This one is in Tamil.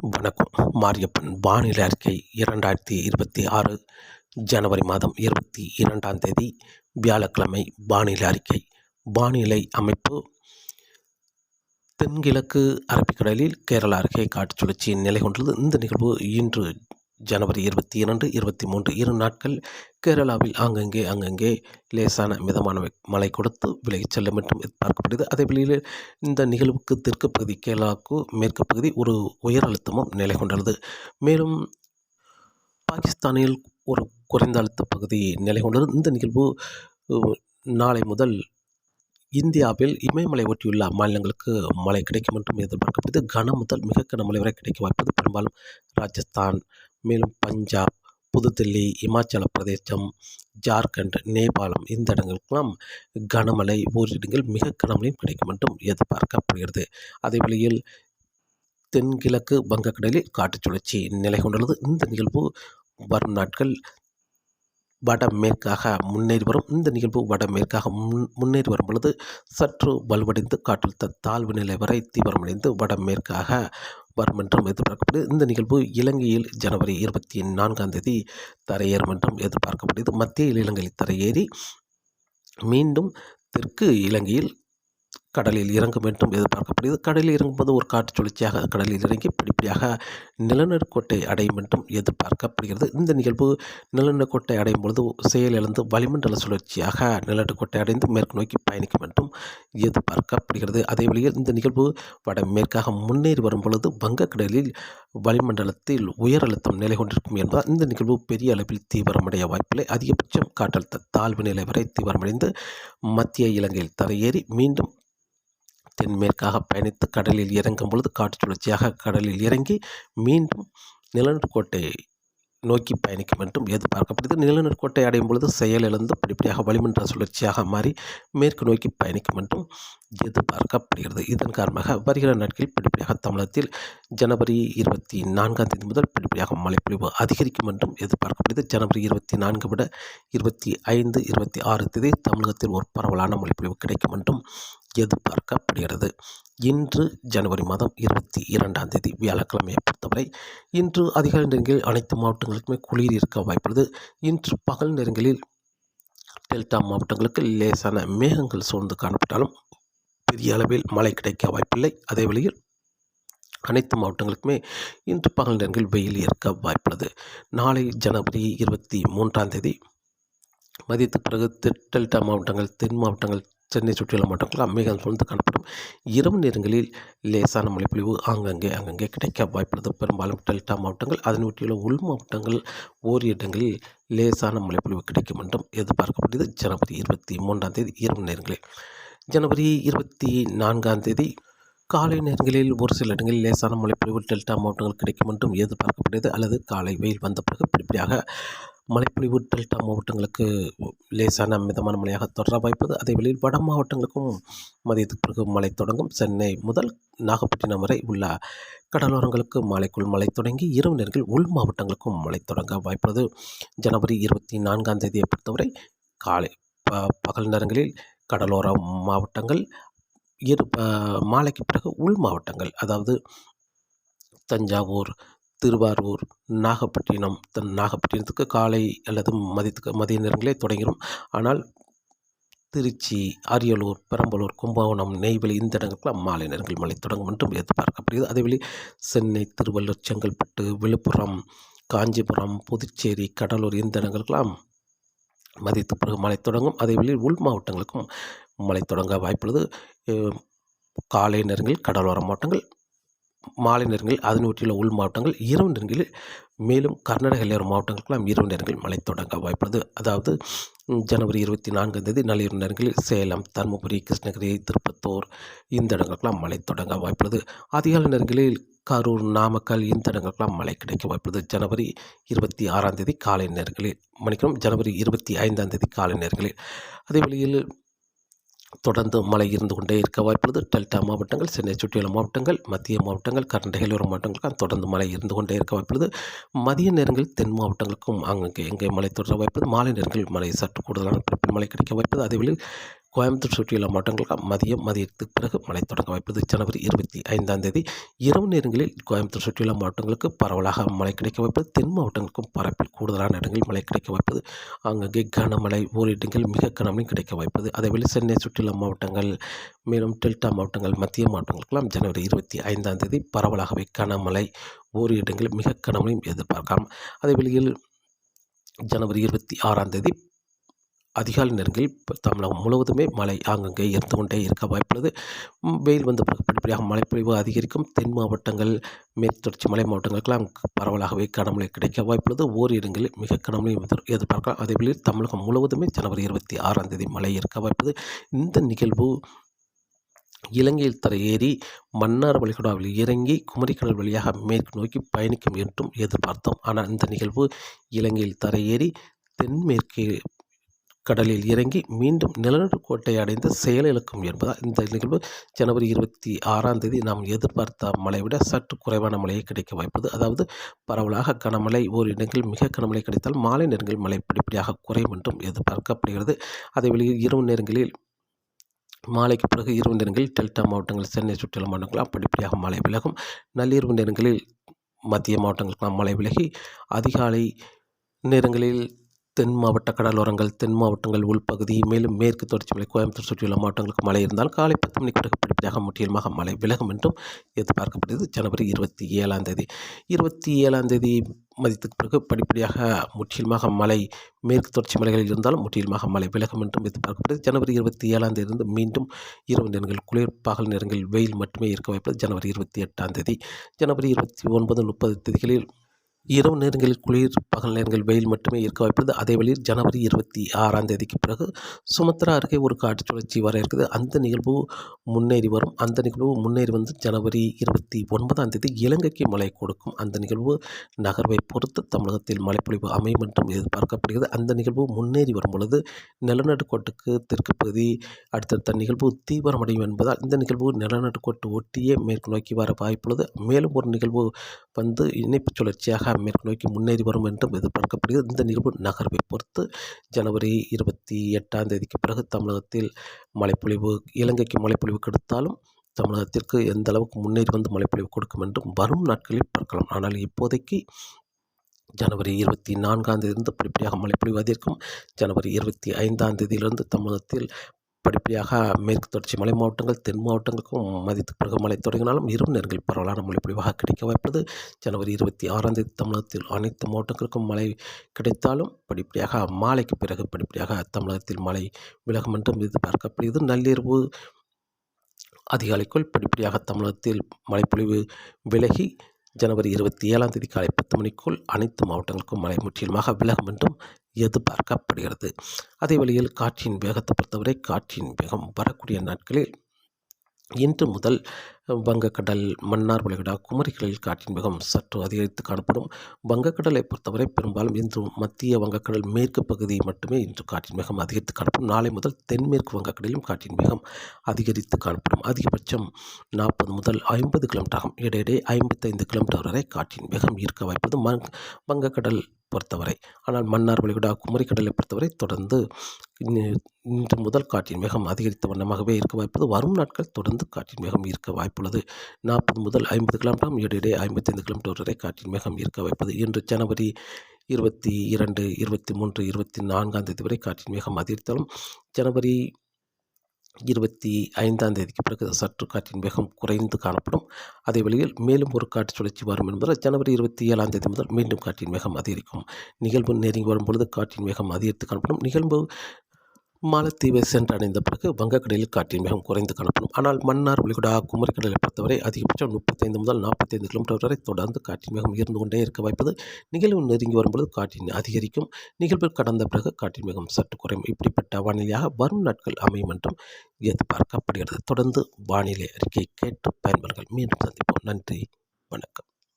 வணக்கம். மாரியப்பன் வானிலை அறிக்கை இரண்டாயிரத்தி இருபத்தி ஆறு ஜனவரி மாதம் இருபத்தி இரண்டாம் தேதி வியாழக்கிழமை வானிலை அறிக்கை. வானிலை அமைப்பு தென்கிழக்கு அரபிக்கடலில் கேரளா அருகே காற்று சுழற்சி நிலை கொண்டுள்ளது. இந்த நிகழ்வு இன்று ஜனவரி இருபத்தி இரண்டு இருபத்தி மூன்று இரு நாட்கள் கேரளாவில் ஆங்கங்கே அங்கங்கே லேசான மிதமான மழை கொடுத்து விலகிச் செல்லும் என்றும் எதிர்பார்க்கப்படுகிறது. அதே வழியில் இந்த நிகழ்வுக்கு தெற்கு பகுதி கேரளாவுக்கு மேற்கு பகுதி ஒரு உயர் அழுத்தமும் நிலை கொண்டுள்ளது. மேலும் பாகிஸ்தானில் ஒரு குறைந்த அழுத்த பகுதி நிலை கொண்டுள்ளது. இந்த நிகழ்வு நாளை முதல் இந்தியாவில் இமயமலை ஒட்டியுள்ள மாநிலங்களுக்கு மழை கிடைக்கும் என்றும் எதிர்பார்க்கப்படுது கன முதல் மிக கனமழை வரை கிடைக்க வாய்ப்பது பெரும்பாலும் ராஜஸ்தான் மேலும் பஞ்சாப் புதுதில்லி இமாச்சல பிரதேசம் ஜார்க்கண்ட் நேபாளம் இந்த இடங்களுக்கெல்லாம் கனமழை ஓரிடங்கள் மிக கனமழையும் கிடைக்கும் என்றும் எதிர்பார்க்கப்படுகிறது. அதே வழியில் தென்கிழக்கு வங்கக்கடலில் காற்று சுழற்சி நிலை கொண்டுள்ளது. இந்த நிகழ்வு வரும் நாட்கள் வடமேற்காக முன்னேறி வரும். இந்த நிகழ்வு வடமேற்காக முன் முன்னேறி வரும் பொழுது சற்று வலுவடைந்து காற்றழுத்த தாழ்வு நிலை வரை தீவிரமடைந்து வடமேற்காக வரும் என்றும் எதிர்பார்க்கப்படுது இந்த நிகழ்வு இலங்கையில் ஜனவரி இருபத்தி நான்காம் தேதி தரையேறும் என்றும் எதிர்பார்க்கப்படுகிறது. மத்திய இலங்கையில் தரையேறி மீண்டும் தெற்கு இலங்கையில் கடலில் இறங்கும் என்றும் எதிர்பார்க்கப்படுகிறது. கடலில் இறங்கும்போது ஒரு காற்று சுழற்சியாக கடலில் இறங்கி படிப்படியாக நிலநடுக்கோட்டை அடையும் என்றும் எதிர்பார்க்கப்படுகிறது. இந்த நிகழ்வு நிலநடுக்கோட்டை அடையும் பொழுது செயலிழந்து வளிமண்டல சுழற்சியாக நிலநடுக்கோட்டை அடைந்து மேற்கு நோக்கி பயணிக்கும் என்றும் எதிர்பார்க்கப்படுகிறது. அதே வழியில் இந்த நிகழ்வு வட மேற்காக முன்னேறி வரும் பொழுது வங்கக்கடலில் வளிமண்டலத்தில் உயர் அழுத்தம் நிலை கொண்டிருக்கும் என்பதால் இந்த நிகழ்வு பெரிய அளவில் தீவிரமடைய வாய்ப்பில்லை. அதிகபட்சம் காற்றழுத்த தாழ்வு நிலை வரை தீவிரமடைந்து மத்திய இலங்கையில் தரையேறி மீண்டும் தென்மேற்காக பயணித்து கடலில் இறங்கும் பொழுது காற்று சுழற்சியாக கடலில் இறங்கி மீண்டும் நிலநடுக்கோட்டை நோக்கி பயணிக்கும் என்றும் எதிர்பார்க்கப்படுகிறது. நிலநடுக்கோட்டை அடையும் பொழுது செயலிழந்து படிப்படியாக வளிமன்ற சுழற்சியாக மாறி மேற்கு நோக்கி பயணிக்கும் என்றும் எதிர்பார்க்கப்படுகிறது. இதன் காரணமாக வருகிற நாட்களில் படிப்படியாக தமிழகத்தில் ஜனவரி இருபத்தி நான்காம் தேதி முதல் படிப்படியாக மழைப்பொழிவு அதிகரிக்கும் என்றும் எதிர்பார்க்கப்படுகிறது. ஜனவரி இருபத்தி நான்கு விட இருபத்தி ஐந்து இருபத்தி ஆறு தேதி தமிழகத்தில் ஒரு பரவலான மழைப்பொழிவு கிடைக்கும் என்றும் எதிர்பார்க்கப்படுகிறது. இன்று ஜனவரி மாதம் இருபத்தி இரண்டாம் தேதி வியாழக்கிழமையை பொறுத்தவரை இன்று அதிகாலை நேரங்களில் அனைத்து மாவட்டங்களுக்குமே குளிர் இருக்க வாய்ப்புள்ளது. இன்று பகல் நேரங்களில் டெல்டா மாவட்டங்களுக்கு லேசான மேகங்கள் சூழ்ந்து காணப்பட்டாலும் பெரிய அளவில் மழை கிடைக்க வாய்ப்பில்லை. அதே வழியில் அனைத்து மாவட்டங்களுக்குமே இன்று பகல் நேரங்களில் வெயில் இருக்க வாய்ப்புள்ளது. நாளை ஜனவரி இருபத்தி மூன்றாம் தேதி மதியத்துக்கு பிறகு டெல்டா மாவட்டங்கள் தென் மாவட்டங்கள் சென்னை சுற்றியுள்ள மாவட்டங்களில் மேகம் சூழ்ந்து காணப்படும் இரவு நேரங்களில் லேசான மழைப்பொழிவு ஆங்கங்கே அங்கங்கே கிடைக்க வாய்ப்புள்ளது. பெரும்பாலும் டெல்டா மாவட்டங்கள் அதனை ஒட்டியுள்ள உள் மாவட்டங்கள் ஓரி இடங்களில் லேசான மழைப்பொழிவு கிடைக்கும் என்றும் எதிர்பார்க்கப்படுகிறது. ஜனவரி இருபத்தி மூன்றாம் தேதி இரவு நேரங்களில் ஜனவரி இருபத்தி நான்காம் தேதி காலை நேரங்களில் ஒரு சில இடங்களில் லேசான மழைப்பொழிவு டெல்டா மாவட்டங்கள் கிடைக்கும் என்றும் எதிர்பார்க்கப்படுகிறது. அல்லது காலை வெயில் வந்த பிறகு படிப்படியாக மழைப்பொழிவு டெல்டா மாவட்டங்களுக்கு லேசான மிதமான மழையாக தொடர வாய்ப்பது. அதே வேளையில் வட மாவட்டங்களுக்கும் மதியத்துக்கு பிறகு மழை தொடங்கும். சென்னை முதல் நாகப்பட்டினம் வரை உள்ள கடலோரங்களுக்கு மாலைக்குள் மழை தொடங்கி இரவு நேரங்களில் உள் மாவட்டங்களுக்கும் மழை தொடங்க வாய்ப்புள்ளது ஜனவரி இருபத்தி நான்காம் தேதியை பொறுத்தவரை காலை ப பகல் நேரங்களில் கடலோர மாவட்டங்கள் இரு மாலைக்கு பிறகு உள் மாவட்டங்கள் அதாவது தஞ்சாவூர் திருவாரூர் நாகப்பட்டினம் தன் நாகப்பட்டினத்துக்கு காலை அல்லது மதியத்துக்கு மதிய நேரங்களே தொடங்கிடும் ஆனால் திருச்சி அரியலூர் பெரம்பலூர் கும்பகோணம் நெய்வேலி இந்த இடங்களுக்கெல்லாம் மாலை நேரங்கள் மழை தொடங்கும் என்றும் எதிர்பார்க்கப்படுகிறது. அதேவேளை சென்னை திருவள்ளூர் செங்கல்பட்டு விழுப்புரம் காஞ்சிபுரம் புதுச்சேரி கடலூர் இந்த இடங்களுக்கெல்லாம் மதியத்துக்கு பிறகு மழை தொடங்கும். அதேவேளை உள் மாவட்டங்களுக்கும் மழை தொடங்க வாய்ப்புள்ளது. காலை நேரங்களில் கடலோர மாவட்டங்கள் மாலை நேரங்களில் அதனை ஒட்டியுள்ள உள் மாவட்டங்கள் இரவு நேரங்களில் மேலும் கர்நாடக எல்லையோர மாவட்டங்களுக்கெல்லாம் இரவு நேரங்களில் மழை தொடங்க வாய்ப்புள்ளது. அதாவது ஜனவரி இருபத்தி நான்காம் தேதி நள்ளிரவு நேரங்களில் சேலம் தருமபுரி கிருஷ்ணகிரி திருப்பத்தூர் இந்த இடங்களுக்கெல்லாம் மழை தொடங்க வாய்ப்புள்ளது. அதிகாலை நேரங்களில் கரூர் நாமக்கல் இந்த இடங்களுக்கெல்லாம் மழை கிடைக்க வாய்ப்புள்ளது. ஜனவரி இருபத்தி ஆறாம் தேதி காலை நேரங்களில் மணிக்கணும் ஜனவரி இருபத்தி ஐந்தாம் தேதி காலை நேரங்களில். அதே வழியில் தொடர்ந்து மழை இருந்து கொண்டே இருக்க வாய்ப்புள்ளது. டெல்டா மாவட்டங்கள் சென்னை சுற்றியுள்ள மாவட்டங்கள் மத்திய மாவட்டங்கள் கர்நாடக மாவட்டங்களுக்கும் தொடர்ந்து மழை இருந்து கொண்டே இருக்க வாய்ப்புள்ளது. மதிய நேரங்களில் தென் மாவட்டங்களுக்கும் அங்கங்கே எங்கே மழை தொடர வாய்ப்பது மாலை நேரங்களில் மழை சற்று கூடுதலான மழை கிடைக்க வாய்ப்பது அதேவேளை கோயம்புத்தூர் சுற்றியுள்ள மாவட்டங்கள் மதியம் மதியத்துக்கு பிறகு மழை தொடங்க வாய்ப்புள்ளது. ஜனவரி இருபத்தி ஐந்தாம் தேதி இரவு நேரங்களில் கோயம்புத்தூர் சுற்றியுள்ள மாவட்டங்களுக்கு பரவலாக மழை கிடைக்க வாய்ப்பது தென் மாவட்டங்களுக்கும் பரப்பில் கூடுதலான இடங்களில் மழை கிடைக்க வாய்ப்பது அங்கங்கே கனமழை ஓரிடங்கள் மிக கனமழை கிடைக்க வாய்ப்பது அதேவேளை சென்னை சுற்றியுள்ள மாவட்டங்கள் மேலும் டெல்டா மாவட்டங்கள் மத்திய மாவட்டங்களுக்கெல்லாம் ஜனவரி இருபத்தி ஐந்தாம் தேதி பரவலாகவே கனமழை ஓரிரு இடங்களில் மிக கனமழையும் எதிர்பார்க்கலாம். அதே வெளியில் ஜனவரி இருபத்தி ஆறாம் தேதி அதிகாலை நேரங்களில் தமிழகம் முழுவதுமே மழை ஆங்கங்கே இருந்து கொண்டே இருக்க வாய்ப்புள்ளது. வெயில் வந்து படிப்படியாக மழைப்பொழிவு அதிகரிக்கும். தென் மாவட்டங்கள் மேற்கு தொடர்ச்சி மலை மாவட்டங்களுக்கெல்லாம் பரவலாகவே கனமழை கிடைக்க வாய்ப்புள்ளது. ஓர் இடங்களில் மிக கனமழை எதிர்பார்க்கலாம். அதேவேளையில் தமிழகம் முழுவதுமே ஜனவரி இருபத்தி ஆறாம் தேதி மழை இருக்க வாய்ப்புள்ளது. இந்த நிகழ்வு இலங்கையில் தரையேறி மன்னார் வளைகுடாவில் இறங்கி குமரிக்கடல் வழியாக மேற்கு நோக்கி பயணிக்கும் என்றும் எதிர்பார்த்தோம். ஆனால் இந்த நிகழ்வு இலங்கையில் தரையேறி தென்மேற்கு கடலில் இறங்கி மீண்டும் நிலநடுக்கோட்டை அடைந்து செயலிழக்கும் என்பதால் இந்த நிகழ்வு ஜனவரி இருபத்தி ஆறாம் தேதி நாம் எதிர்பார்த்த மழை விட சற்று குறைவான மழையை கிடைக்க வாய்ப்பது. அதாவது பரவலாக கனமழை ஓர் இடங்களில் மிக கனமழை கிடைத்தால் மாலை நேரங்களில் மழை படிப்படியாக குறையும் என்றும் எதிர்பார்க்கப்படுகிறது. அதே வழியில் இரவு நேரங்களில் மாலைக்கு பிறகு இரவு நேரங்களில் டெல்டா மாவட்டங்கள் சென்னை சுற்றுலா மாவட்டங்களாம் படிப்படியாக மழை விலகும். நள்ளிரவு நேரங்களில் மத்திய மாவட்டங்களுக்கெல்லாம் மழை விலகி அதிகாலை நேரங்களில் தென் மாவட்ட கடலோரங்கள் தென் மாவட்டங்கள் உள்பகுதி மேலும் மேற்கு தொடர்ச்சி மலை கோயம்புத்தூர் சுற்றியுள்ள மாவட்டங்களுக்கு மழை இருந்தால் காலை பத்து மணிக்கு பிறகு படிப்படியாக முற்றிலுமாக மழை விலகும் என்றும் எதிர்பார்க்கப்படுகிறது. ஜனவரி இருபத்தி ஏழாம் தேதி இருபத்தி ஏழாம் தேதி மதியத்துக்கு பிறகு படிப்படியாக முற்றிலுமாக மழை மேற்கு தொடர்ச்சி மலைகளில் இருந்தாலும் முற்றிலுமாக மழை விலகும் என்றும் எதிர்பார்க்கப்படுகிறது. ஜனவரி இருபத்தி ஏழாம் தேதியிலிருந்து மீண்டும் இரவு நேரங்கள் குளிர் பகல் நேரங்களில் வெயில் மட்டுமே இருக்க வாய்ப்பது ஜனவரி இருபத்தி எட்டாம் தேதி ஜனவரி இருபத்தி ஒன்பது முப்பது தேதிகளில் இரவு நேரங்களில் குளிர் பகல் நேரங்களில் வெயில் மட்டுமே இருக்க வாய்ப்புள்ளது. அதே வழியில் ஜனவரி இருபத்தி ஆறாம் தேதிக்கு பிறகு சுமத்ரா அருகே ஒரு காற்று சுழற்சி வர இருக்குது அந்த நிகழ்வு முன்னேறி வரும். அந்த நிகழ்வு முன்னேறி வந்து ஜனவரி இருபத்தி ஒன்பதாம் தேதி இலங்கைக்கு மழை கொடுக்கும். அந்த நிகழ்வு நகர்வை பொறுத்து தமிழகத்தில் மழைப்பொழிவு அமையும் என்றும் எதிர்பார்க்கப்படுகிறது. அந்த நிகழ்வு முன்னேறி வரும் பொழுது நிலநடுக்கோட்டுக்கு தெற்கு பகுதி அடுத்தடுத்த நிகழ்வு தீவிரமடையும் என்பதால் இந்த நிகழ்வு நிலநடுக்கோட்டு ஒட்டியே மேற்கு நோக்கி வர வாய்ப்புள்ளது. மேலும் ஒரு நிகழ்வு வந்து இணைப்பு சுழற்சியாக மேற்கு நோக்கி முன்னேறி வரும் என்றும் எதிர்பார்க்கப்படுகிறது. இந்த நிகழ்வு நகர்வை பொறுத்து ஜனவரி இருபத்தி எட்டாம் தேதிக்கு பிறகு தமிழகத்தில் மழைப்பொழிவு இலங்கைக்கு மழைப்பொழிவு கெடுத்தாலும் தமிழகத்திற்கு எந்த அளவுக்கு முன்னேறி வந்து மழைப்பொழிவு கொடுக்கும் என்றும் வரும் நாட்களில் பார்க்கலாம். ஆனால் இப்போதைக்கு ஜனவரி இருபத்தி நான்காம் தேதியிலிருந்து படிப்படியாக மழைப்பொழிவு அதிகரிக்கும். ஜனவரி இருபத்தி ஐந்தாம் தேதியிலிருந்து தமிழகத்தில் படிப்படியாக மேற்கு தொடர்ச்சி மலை மாவட்டங்கள் தென் மாவட்டங்களுக்கும் மதியத்துக்கு பிறகு மழை தொடங்கினாலும் இரவு நேரங்களில் பரவலான மழை பொழிவாக கிடைக்க வாய்ப்பது ஜனவரி இருபத்தி ஆறாம் தேதி தமிழகத்தில் அனைத்து மாவட்டங்களுக்கும் மழை கிடைத்தாலும் படிப்படியாக மாலைக்கு பிறகு படிப்படியாக தமிழகத்தில் மழை விலகும் என்றும் எதிர்பார்க்கப்படுகிறது. நள்ளிரவு அதிகாலைக்குள் படிப்படியாக தமிழகத்தில் மழைப்பொழிவு விலகி ஜனவரி இருபத்தி ஏழாம் தேதி காலை பத்து மணிக்குள் அனைத்து மாவட்டங்களுக்கும் மழை முற்றிலுமாக விலகும் என்றும் எதிர்பார்க்கப்படுகிறது. அதே வழியில் காற்றின் வேகத்தை பொறுத்தவரை காற்றின் வேகம் வரக்கூடிய நாட்களில் இன்று முதல் வங்கக்கடல் மன்னார் வளைகுடா குமரிகளில் காற்றின் வேகம் சற்று அதிகரித்து காணப்படும். வங்கக்கடலை பொறுத்தவரை பெரும்பாலும் இன்று மத்திய வங்கக்கடல் மேற்கு பகுதி மட்டுமே இன்று காற்றின் வேகம் அதிகரித்து காணப்படும். நாளை முதல் தென்மேற்கு வங்கக்கடலிலும் காற்றின் வேகம் அதிகரித்து காணப்படும். அதிகபட்சம் நாற்பது முதல் ஐம்பது கிலோமீட்டர் ஆகும். இடையிடையே ஐம்பத்தைந்து கிலோமீட்டர் வரை காற்றின் வேகம் ஈர்க்க வாய்ப்பது வங்கக்கடல் பொறுத்தவரை. ஆனால் மன்னார் வளைகுடா குமரிக்கடலை பொறுத்தவரை தொடர்ந்து இன்று முதல் காற்றின் வேகம் அதிகரித்த வண்ணமாகவே இருக்க வாய்ப்பது வரும் நாட்கள் தொடர்ந்து காற்றின் வேகம் இருக்க வாய்ப்புள்ளது. நாற்பது முதல் ஐம்பது கிலோமீட்டர் இடையிடையே ஐம்பத்தைந்து கிலோமீட்டர் வரை காற்றின் வேகம் இருக்க வாய்ப்பது இன்று ஜனவரி இருபத்தி இரண்டு இருபத்தி மூன்று இருபத்தி நான்காம் தேதி வரை காற்றின் வேகம் அதிகரித்தாலும் ஜனவரி இருபத்தி ஐந்தாம் தேதிக்கு பிறகு சற்று காற்றின் வேகம் குறைந்து காணப்படும். அதே வழியில் மேலும் ஒரு காற்று சுழற்சி வரும் என்பதால் ஜனவரி இருபத்தி ஏழாம் தேதி முதல் மீண்டும் காற்றின் வேகம் அதிகரிக்கும். நிகழ்வு நெருங்கி வரும்பொழுது காற்றின் வேகம் அதிகரித்து காணப்படும். நிகழ்வு மாலத்தீவை சென்றடைந்த பிறகு வங்கக்கடலில் காற்றின் வேகம் குறைந்து காணப்படும். ஆனால் மன்னார் விழுகுடா குமரிக்கடலை பொறுத்தவரை அதிகபட்சம் முப்பத்தைந்து முதல் நாற்பத்தைந்து கிலோமீட்டர் வரை தொடர்ந்து காற்றின் வேகம் இருந்து கொண்டே இருக்க வாய்ப்பது நிகழ்வு நெருங்கி வரும்பொழுது காற்றின் அதிகரிக்கும். நிகழ்வு கடந்த பிறகு காற்றின் வேகம் சற்று குறையும். இப்படிப்பட்ட வானிலையாக வரும் நாட்கள் அமையும் என்றும் எதிர்பார்க்கப்படுகிறது. தொடர்ந்து வானிலை அறிக்கை கேட்டு பயன்பெறுங்கள். மீண்டும் சந்திப்போம். நன்றி. வணக்கம்.